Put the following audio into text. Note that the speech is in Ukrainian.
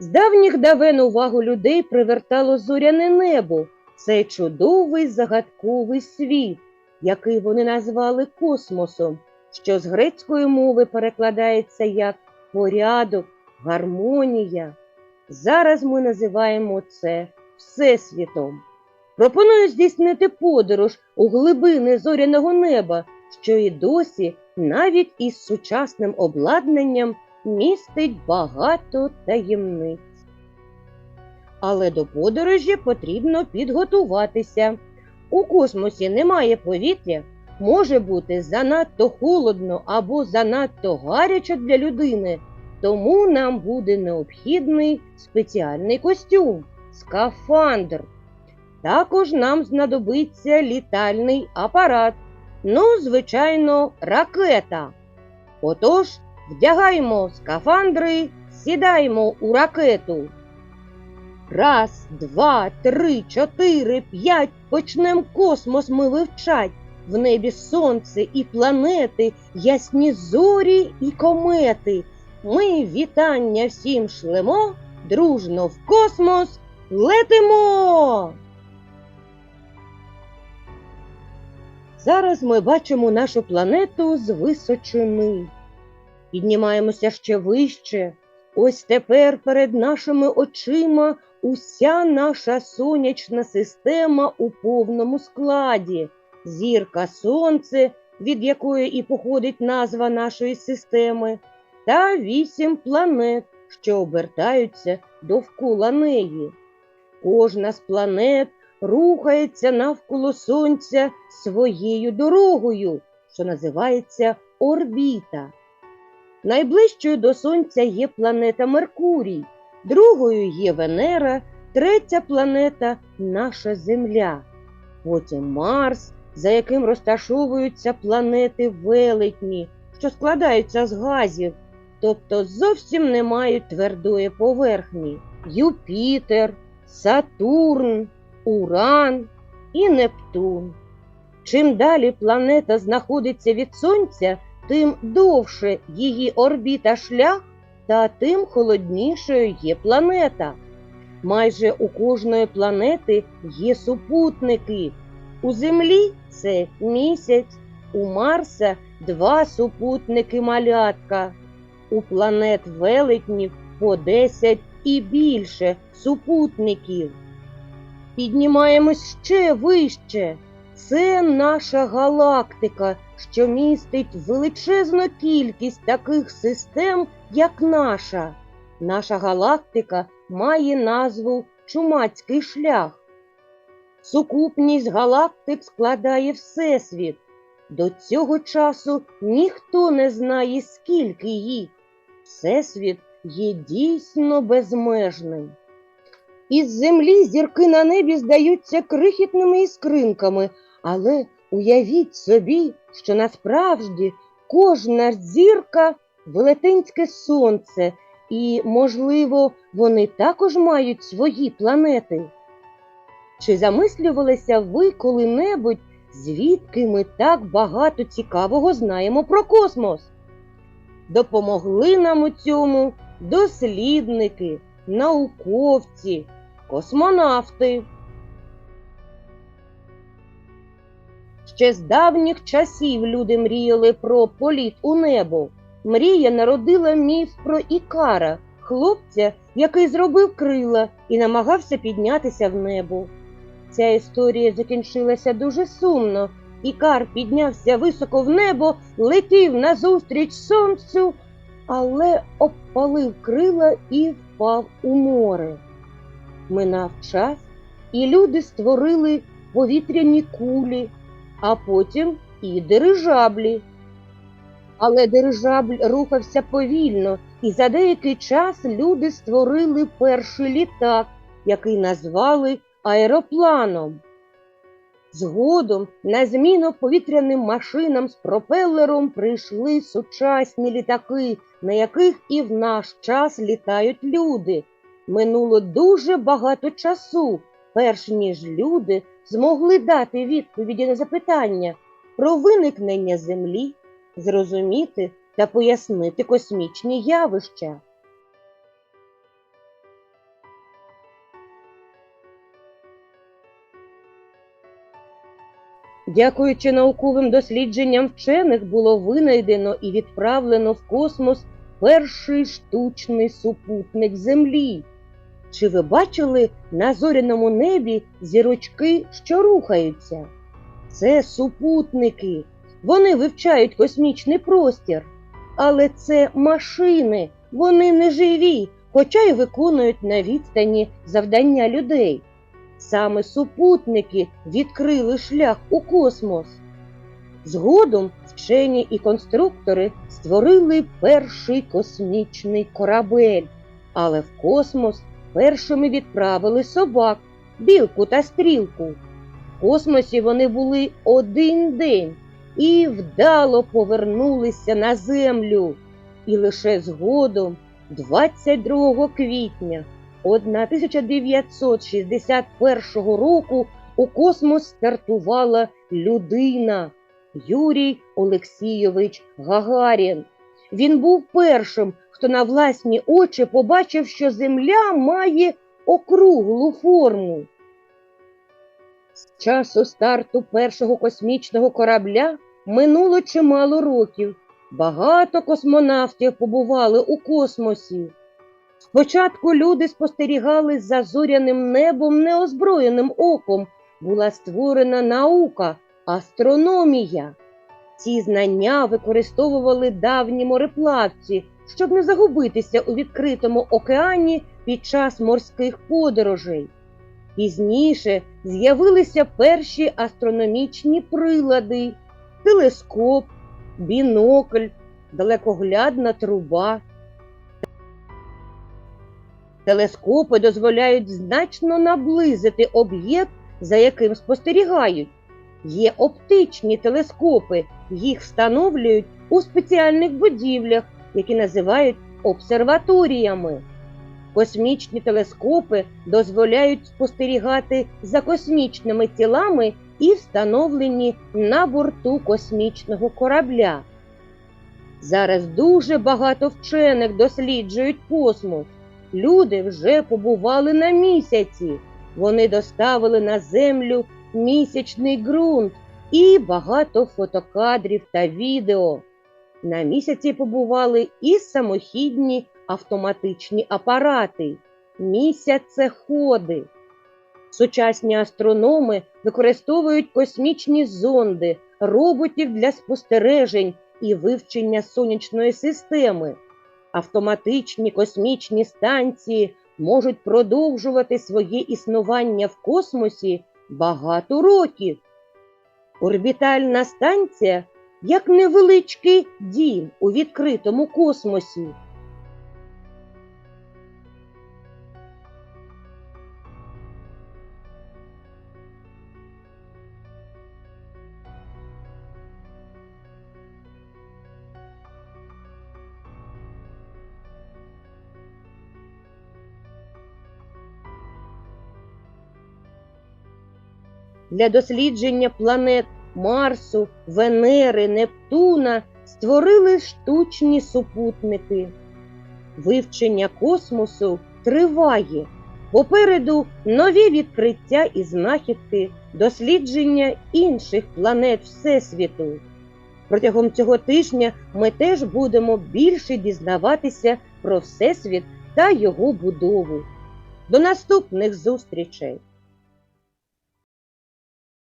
З давніх давен увагу людей привертало зоряне небо, цей чудовий загадковий світ, який вони назвали космосом, що з грецької мови перекладається як порядок, гармонія. Зараз ми називаємо це Всесвітом. Пропоную здійснити подорож у глибини зоряного неба, що і досі, навіть із сучасним обладнанням, містить багато таємниць. Але до подорожі потрібно підготуватися. У космосі немає повітря, може бути занадто холодно або занадто гаряче для людини, тому нам буде необхідний спеціальний костюм скафандр. Також нам знадобиться літальний апарат, ну, звичайно, ракета. Отож, вдягаємо скафандри, сідаємо у ракету. Раз, два, три, чотири, п'ять. Почнем космос ми вивчать. В небі сонце і планети, ясні зорі і комети. Ми вітання всім шлемо, дружно в космос летимо. Зараз ми бачимо нашу планету з височини. Піднімаємося ще вище. Ось тепер перед нашими очима уся наша сонячна система у повному складі. Зірка Сонце, від якої і походить назва нашої системи, та вісім планет, що обертаються довкола неї. Кожна з планет рухається навколо Сонця своєю дорогою, що називається орбіта. Найближчою до Сонця є планета Меркурій, другою є Венера, третя планета наша Земля, потім Марс, за яким розташовуються планети велетні, що складаються з газів, тобто зовсім не мають твердої поверхні, Юпітер, Сатурн, Уран і Нептун. Чим далі планета знаходиться від Сонця, тим довше її орбіта шлях, та тим холоднішою є планета. Майже у кожної планети є супутники. У Землі це місяць, у Марса два супутники малятка, у планет велетнів по 10 і більше супутників. Піднімаємось ще вище. Це наша галактика, що містить величезну кількість таких систем, як наша. Наша галактика має назву Чумацький шлях. Сукупність галактик складає Всесвіт. До цього часу ніхто не знає, скільки їх. Всесвіт є дійсно безмежним. Із землі зірки на небі здаються крихітними іскринками, але уявіть собі, що насправді кожна зірка велетенське сонце, і, можливо, вони також мають свої планети. Чи замислювалися ви коли-небудь, звідки ми так багато цікавого знаємо про космос? Допомогли нам у цьому дослідники, науковці, космонавти. Ще з давніх часів люди мріяли про політ у небо. Мрія народила міф про Ікара, хлопця, який зробив крила і намагався піднятися в небо. Ця історія закінчилася дуже сумно. Ікар піднявся високо в небо, летів назустріч сонцю, але обпалив крила і впав у море. Минав час, і люди створили повітряні кулі, а потім і дирижаблі. Але дирижабль рухався повільно, і за деякий час люди створили перший літак, який назвали аеропланом. Згодом на зміну повітряним машинам з пропелером прийшли сучасні літаки, на яких і в наш час літають люди. Минуло дуже багато часу, перш ніж люди змогли дати відповіді на запитання про виникнення Землі, зрозуміти та пояснити космічні явища. Дякуючи науковим дослідженням вчених, було винайдено і відправлено в космос перший штучний супутник Землі. Чи ви бачили на зоряному небі зірочки, що рухаються? Це супутники. Вони вивчають космічний простір. Але це машини, вони не живі, хоча й виконують на відстані завдання людей. Саме супутники відкрили шлях у космос. Згодом вчені і конструктори створили перший космічний корабель, але в космос першими відправили собак, білку та стрілку. В космосі вони були один день і вдало повернулися на землю. І лише згодом, 22 квітня 1961 року, у космос стартувала людина Юрій Олексійович Гагарін. Він був першим, хто на власні очі побачив, що Земля має округлу форму. З часу старту першого космічного корабля минуло чимало років. Багато космонавтів побували у космосі. Спочатку люди спостерігали за зоряним небом неозброєним оком. Була створена наука, астрономія. Ці знання використовували давні мореплавці, щоб не загубитися у відкритому океані під час морських подорожей. Пізніше з'явилися перші астрономічні прилади, телескоп, бінокль, далекоглядна труба. Телескопи дозволяють значно наблизити об'єкт, за яким спостерігають. Є оптичні телескопи, їх встановлюють у спеціальних будівлях, які називають обсерваторіями. Космічні телескопи дозволяють спостерігати за космічними тілами і встановлені на борту космічного корабля. Зараз дуже багато вчених досліджують космос. Люди вже побували на місяці. Вони доставили на землю місячний ґрунт і багато фотокадрів та відео. На місяці побували і самохідні автоматичні апарати, місяцеходи. Сучасні астрономи використовують космічні зонди, роботів для спостережень і вивчення сонячної системи. Автоматичні космічні станції можуть продовжувати своє існування в космосі багато років. Орбітальна станція як невеличкий дім у відкритому космосі. Для дослідження планет Марсу, Венери, Нептуна створили штучні супутники. Вивчення космосу триває. Попереду нові відкриття і знахідки, дослідження інших планет Всесвіту. Протягом цього тижня ми теж будемо більше дізнаватися про Всесвіт та його будову. До наступних зустрічей!